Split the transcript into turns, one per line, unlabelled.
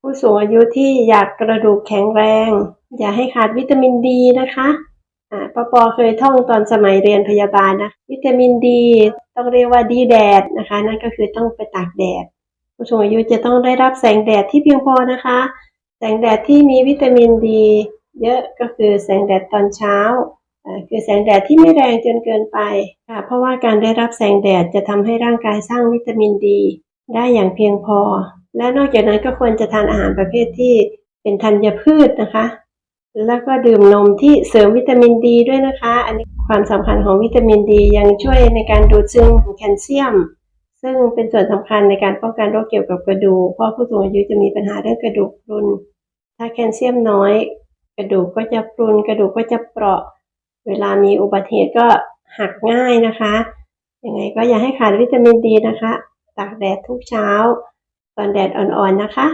ผู้สูงอายุที่อยากกระดูกแข็งแรง อย่าให้ขาดวิตามินดีนะคะอ่าปอปอเคยท่องตอนสมัยเรียนพยาบาลนะ วิตามินดีต้องเรียกว่าดีแดดนะคะ นั่นก็คือต้องไปตากแดด ผู้สูงอายุจะต้องได้รับแสงแดดที่เพียงพอนะคะ แสงแดดที่มีวิตามินดี เยอะก็คือแสงแดดตอนเช้าอ่าคือแสงแดดที่ไม่แรงจนเกินไปค่ะเพราะว่าการได้รับแสงแดดจะทำให้ร่างกายสร้างวิตามินดี ได้อย่างเพียงพอ และนอกจากนั้นก็ควรจะทานอาหารประเภทที่เป็นธัญพืชนะคะ แล้วก็ดื่มนมที่เสริมวิตามินดีด้วยนะคะ อันนี้ความสำคัญของวิตามินดี ยังช่วยในการดูดซึมแคลเซียม ซึ่งเป็นส่วนสำคัญในการป้องกันโรคเกี่ยวกับกระดูก เพราะผู้สูงอายุจะมีปัญหาเรื่องกระดูกพรุน ถ้าแคลเซียมน้อย กระดูกก็จะพรุน กระดูกก็จะเปราะ เวลามีอุบัติเหตุก็หักง่ายนะคะ ยังไงก็อย่าให้ขาดวิตามินดีนะคะ ตากแดดทุกเช้า ตอนแดดอ่อนๆนะคะ